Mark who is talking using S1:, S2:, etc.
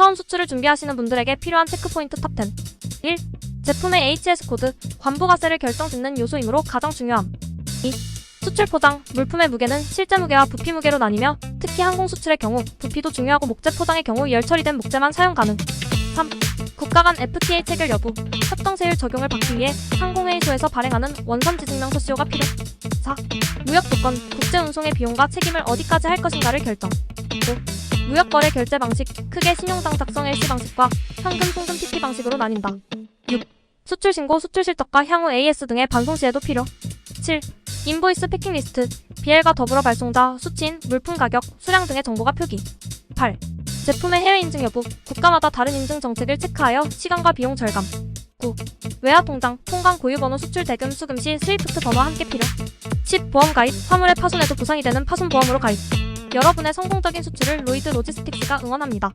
S1: 처음 수출을 준비하시는 분들에게 필요한 체크포인트 탑10 1. 제품의 HS 코드, 관부가세를 결정짓는 요소이므로 가장 중요함 2. 수출 포장, 물품의 무게는 실제 무게와 부피 무게로 나뉘며 특히 항공 수출의 경우 부피도 중요하고 목재 포장의 경우 열 처리된 목재만 사용 가능 3. 국가 간 FTA 체결 여부, 협정세율 적용을 받기 위해 항공회의소에서 발행하는 원산지 증명서 CO가 필요 4. 무역 조건, 국제 운송의 비용과 책임을 어디까지 할 것인가를 결정 5. 무역 거래 결제 방식, 크게 신용장 작성 LC 방식과 현금 송금 TP 방식으로 나뉜다 6. 수출 신고, 수출 실적과 향후 AS 등의 반송 시에도 필요 7. 인보이스 패킹 리스트, BL과 더불어 발송자, 수치인, 물품 가격, 수량 등의 정보가 표기 8. 제품의 해외 인증 여부, 국가마다 다른 인증 정책을 체크하여 시간과 비용 절감 9. 외화 통장, 통관 고유 번호 수출 대금 수금 시 스위프트 번호와 함께 필요 10. 보험 가입, 화물의 파손에도 보상이 되는 파손 보험으로 가입 여러분의 성공적인 수출을 로이드 로지스틱스가 응원합니다.